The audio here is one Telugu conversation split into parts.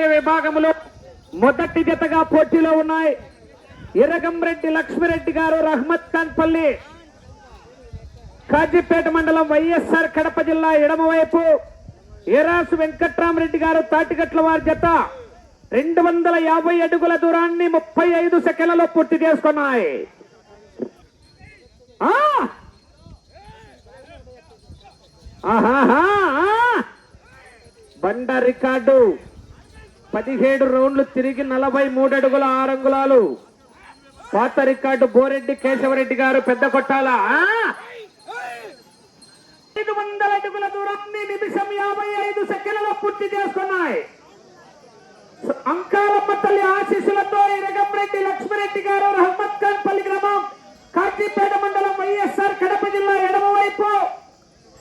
న్యూ విభాగంలో మొదటి జతగా పోటీలో ఉన్నాయి ఇరగంరెడ్డి లక్ష్మిరెడ్డి గారు రహ్మత్ ఖాన్ పల్లి. కాజీపేట మండలం వైఎస్ఆర్ కడప జిల్లా ఎడమవైపు ఏరాసు వెంకట్రామరెడ్డి గారు తాటిగట్ల వారి జత. రెండు వందల యాభై అడుగుల దూరాన్ని ముప్పై ఐదు సెకండ్లలో పూర్తి చేసుకున్నాయి. బండ రికార్డు. పదిహేడు రౌండ్లు తిరిగి నలభై మూడు అడుగుల ఆరు అంగుళాలు. పాత రికార్డు బోరెడ్డి కేశవరెడ్డి గారు పెద్ద కొట్టాల. ఐదు వందల అడుగుల దూరాన్ని నిమిషం యాభై ఐదు సెకండ్లలో పూర్తి చేసుకున్నాయి. అంకాలమ్మ తల్లి ఆశీస్సులతో ఇరగంరెడ్డి లక్ష్మిరెడ్డి గారు రహమత్ ఖాన్ పల్లి గ్రామం కాకిపేట మండలం వైఎస్ఆర్ కడప జిల్లా ఎడమవైపు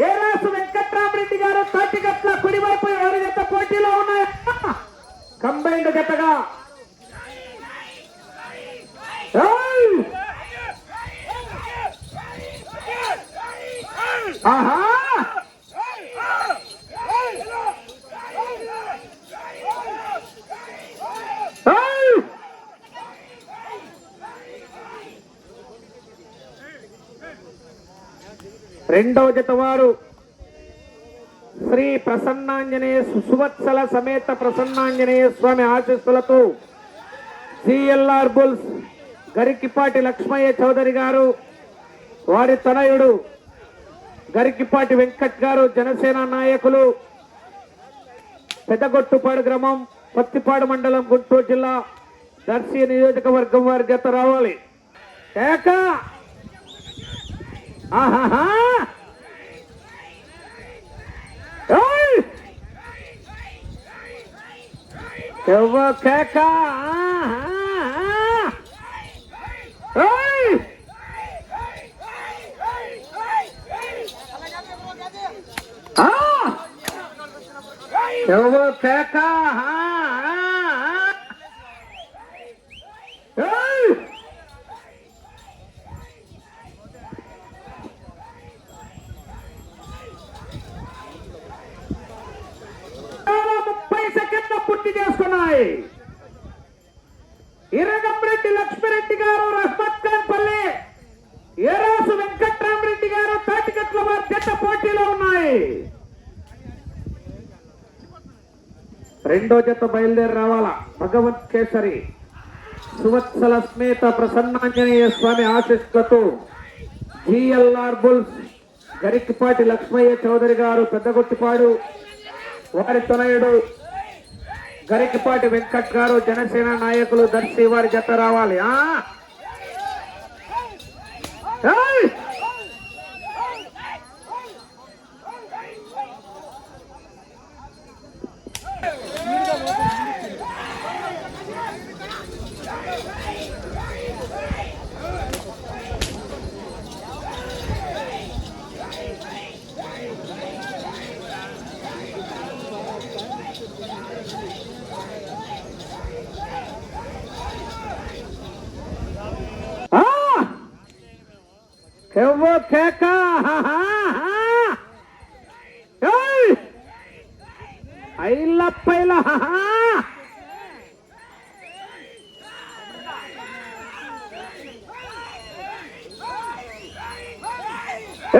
ఏరాసు వెంకట్రామరెడ్డి గారు తాటిగట్ల కుడివైపు ఎవరి పోటీలో ఉన్నాయి? కంబైన్డ్ గట్టగా. ఆహా! రెండవ జత వారు. శ్రీ ప్రసన్నాంజనేయ సువత్సల సమేత ప్రసన్నాంజనేయ స్వామి ఆశీస్సులతో సిఎల్ఆర్ బుల్స్ గరికిపాటి లక్ష్మయ్య చౌదరి గారు వారి తనయుడు గరికిపాటి వెంకట్ గారు జనసేన నాయకులు పెద్దగొట్టుపాడు గ్రామం పత్తిపాడు మండలం గుంటూరు జిల్లా దర్శి నియోజకవర్గం వారి జత రావాలి. ఏక! ఆహాహా! ఎవ్వ కేక ఆహాహా! ఏయ్! ఆ! ఎవ్వ కేక ఆహాహా! ఏయ్! కేవలం ముప్పై సెకండ్ల పూర్తి చేసుకున్నాయి. ఇరగంరెడ్డి లక్ష్మిరెడ్డి గారు రహ్మత్ ఖాన్ పల్లి ఏరాసు వెంకట్రామరెడ్డి గారు తాటికట్ల వారి జట్ట పోటీలో ఉన్నాయి. రెండో జత బయలుదేరి రావాలా? భగవత్ కేసరి సువత్సల స్మేత ప్రసన్నాంజనేయ స్వామి ఆశీస్సులతో జిఎల్ఆర్ బుల్స్ గరికిపాటి లక్ష్మయ్య చౌదరి గారు పెద్దగొట్టిపాడు వారి తనయుడు గరికపాటి వెంకట్ గారు జనసేన నాయకులు దర్శి వారి జత రావాలి ఆ ఏయ్! ఆ! కెవ్వో కేక హా, హా, హా. ఏయ్! ఐల పైల హా, హా.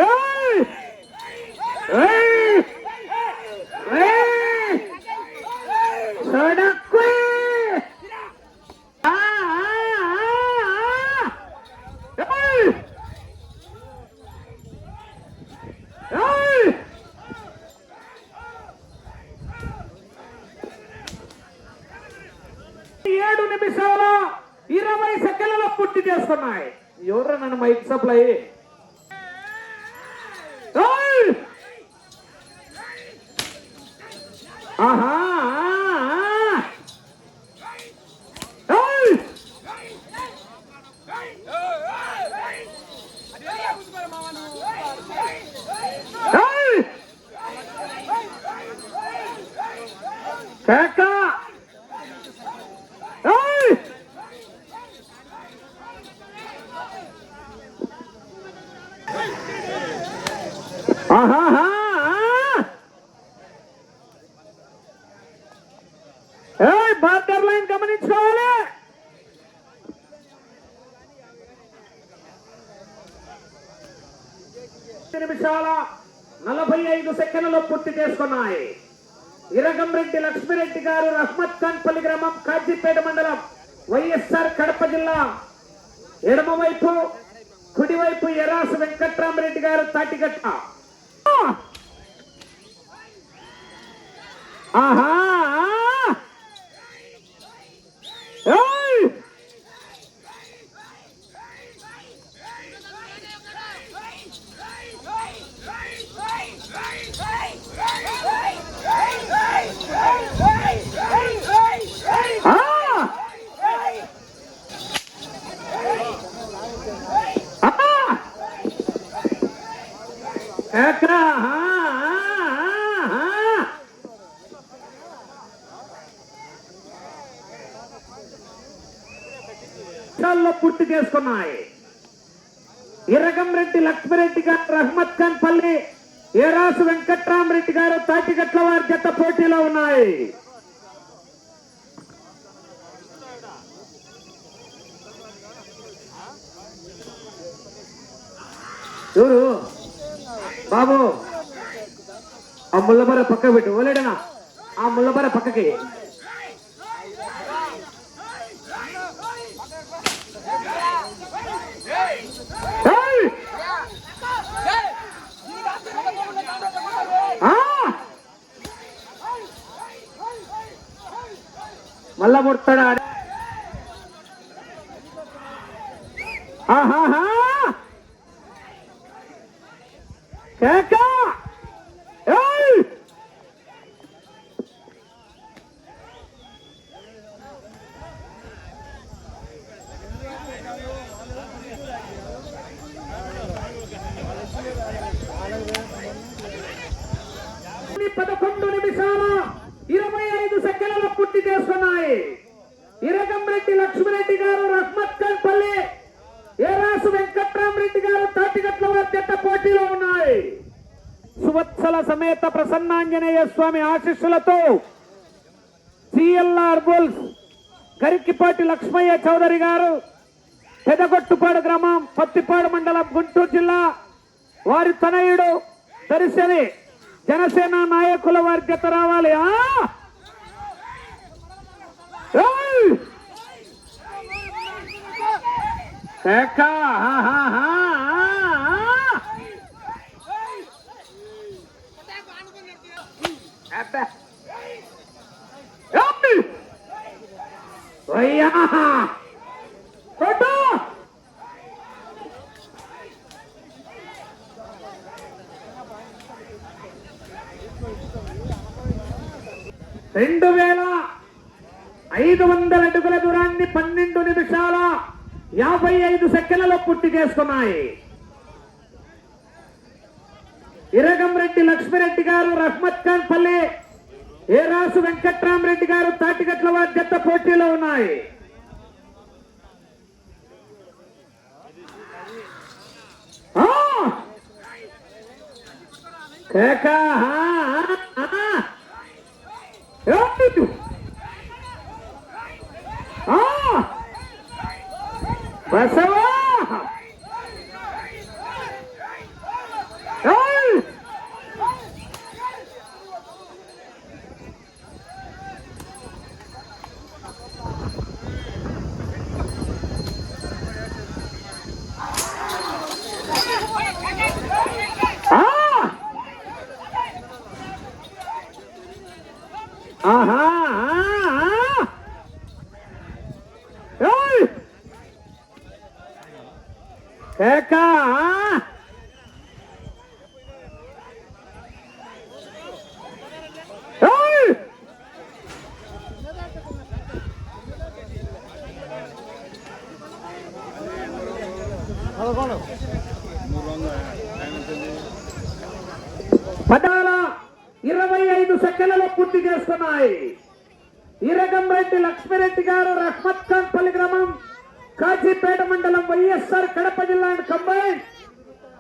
ఏయ్! ఏయ్! ఏయ్! సడక్కు! ఆ, ఆ, ఆ, ఆ. ఏయ్! ఏయ్! ఏడు నిమిషాల ఇరవై సెకండ్ల పూర్తి చేస్తున్నాయి ఎవరు నన్ను మైక్ సప్లై ఆహా ఆ, ఆ. ఏయ్! ఏయ్! కేక! ఏయ్! ఆహాహా! ఆ! నిమిషాల నలభై ఐదు సెకండ్లలో పూర్తి చేసుకున్నాయి. ఇరగంరెడ్డి లక్ష్మిరెడ్డి గారు రహ్మత్ ఖాన్పల్లి గ్రామం కాజీపేట మండలం వైఎస్ఆర్ కడప జిల్లా. ఎడమవైపు కుడివైపు ఎరాసు వెంకట్రామరెడ్డి గారు తాటిగట్ట. ఆహా ఏయ్! ఆ! ఆ! ఎక్కడ? ఆ, ఆ, ఆ. నిమిషాల్లో పూర్తి చేసుకున్నాయి ఇరగంరెడ్డి లక్ష్మిరెడ్డి గారు రహ్మత్ ఖాన్ పల్లి ఏరాసు వెంకట్రామరెడ్డి గారు తాటిగట్ల వారి జత పోటీలో ఉన్నాయి. ఎవరు? బాబు ఆ ముళ్ళబర పక్క పెట్టు ఓలేడనా ఆ ముళ్ళబర పక్కకి ఏయ్! ఆ! మళ్ళా ముడతాడా ఆహాహా కేక ఏయ్! ఈ పదకొండు నిమిషాల ఇరవై ఐదు సెకండ్ల పూర్తి చేసుకున్నాయి ఇరగంరెడ్డి లక్ష్మిరెడ్డి గారు రహ్మత్ ఖాన్ పల్లి ఏరాసు వెంకట్రామరెడ్డి గారు తాటిగట్ల వారి జట్ట పోటీలో ఉన్నాయి సువత్సల సమేత ప్రసన్నాంజనేయ స్వామి ఆశీస్సులతో సిఎల్ఆర్ బుల్స్ గరికిపాటి లక్ష్మయ్య చౌదరి గారు పెదగొట్టుపాడు గ్రామం పత్తిపాడు మండలం గుంటూరు జిల్లా వారి తనయుడు దర్శని జనసేన నాయకుల వారి జత రావాలి. ఆ? హా, హా, హా, ఆ, ఆ. అబ్బా. రెండు వేల ఐదు వందల అడుగుల దూరాన్ని పన్నెండు నిమిషాల యాభై ఐదు సెకండ్లలో పూర్తి చేసుకున్నాయి. ఇరగంరెడ్డి లక్ష్మిరెడ్డి గారు రహ్మత్ ఖాన్ పల్లి ఏరాసు వెంకట్రామరెడ్డి గారు తాటిగట్ల వారి పోటీలో ఉన్నాయి. బసవ ఏయ్! ఆ! ఆహా ఆ, ఆ. ఏయ్! కేక పదాల ఇరవై ఐదు సెకండ్లలో పూర్తి చేస్తున్నాయి. ఇరగం రెడ్డి లక్ష్మిరెడ్డి గారు రహ్మత్ ఖాన్ పల్లి గ్రామం. కాజీపేట మండలం వైఎస్ఆర్ కడప జిల్లా కంబైన్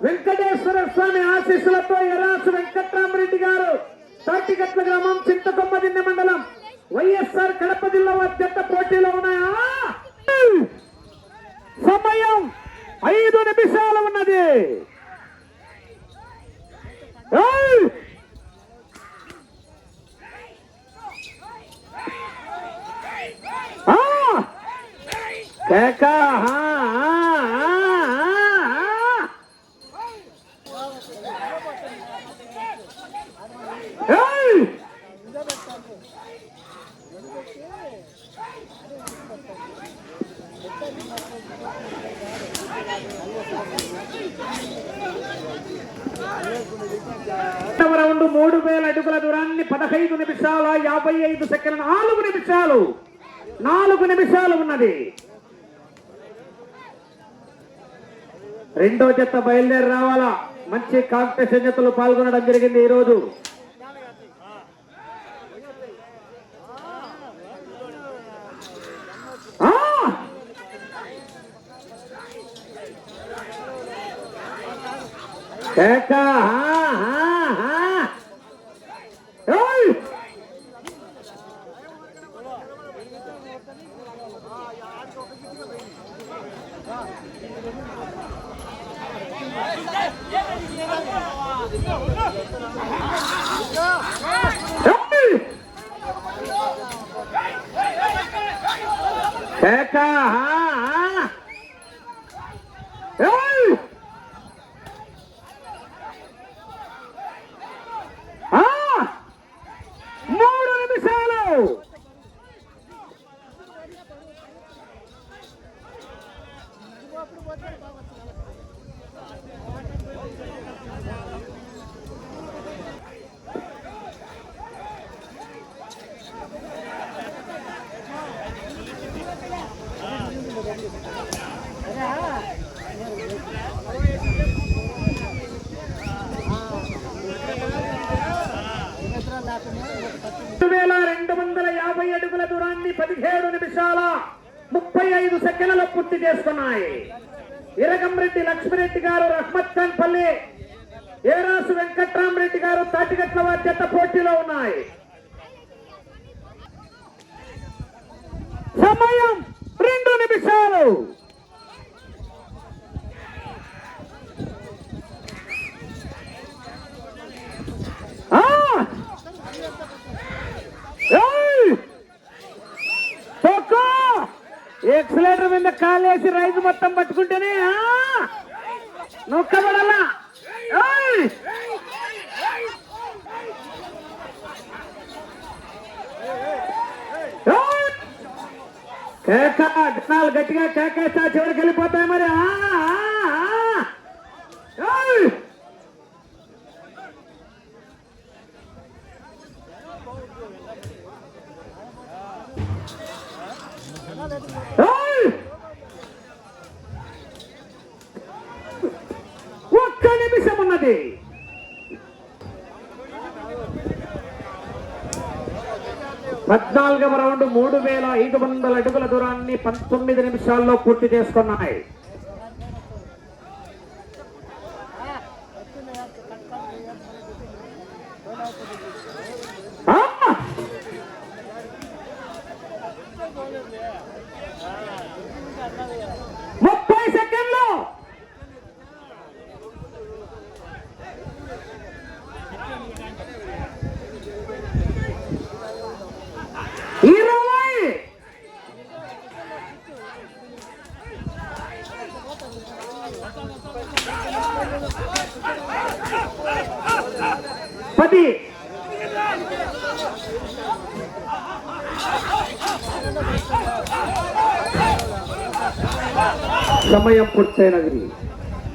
వెంకటేశ్వర స్వామి ఆశీస్సులతో ఎరాసు వెంకట్రామరెడ్డి గారు తాటిగట్ల గ్రామం చింతకొమ్మదిన్నె మండలం వైఎస్ఆర్ కడప జిల్లా అత్యంత పోటీలో ఉన్నాయా? సమయం ఐదు నిమిషాలు ఉన్నది. కేక రౌండ్ మూడు వేల అడుగుల దూరాన్ని పదహైదు నిమిషాల యాభై ఐదు సెకండ్ నాలుగు నిమిషాలు. నాలుగు నిమిషాలు ఉన్నది. రెండో జత బయలుదేరి రావాలా? మంచి కాంపిటీషన్ జతలు పాల్గొనడం జరిగింది ఈ రోజు హా హా హా ఆ, ఆ. ఏయ్! ఏయ్! కేక ఆ, ఆ. ఏయ్! ఆ! మూడు నిమిషాలు రెండు వేల రెండు వందల యాభై అడుగుల దూరాన్ని పదిహేడు నిమిషాల ముప్పై ఐదు సెకండ్ల పూర్తి చేసుకున్నాయి. ఇరగంరెడ్డి లక్ష్మిరెడ్డి గారు రహ్మత్ ఖాన్ పల్లి ఏరాసు వెంకట్రామరెడ్డి గారు తాటిగట్ల వారి జత పోటీలో ఉన్నాయి. సమయం నిమిషాలు ఎక్సలేటర్ మీద కాలేసి రైతు మొత్తం పట్టుకుంటేనే నొక్కబడలా. కేక జనాలు గట్టిగా కేకేస్తా చివరికి వెళ్ళిపోతాయి మరి ఆ! ఆ! ఆ! ఏయ్! ఏయ్! ఒక్క నిమిషం ఉన్నది పద్నాలుగవ రౌండ్ మూడు వేల ఐదు వందల అడుగుల దూరాన్ని పంతొమ్మిది నిమిషాల్లో పూర్తి చేసుకున్నాయి ఆ! ముప్పై సెకండ్లు ఇరవై పది సమయం పూర్తయినది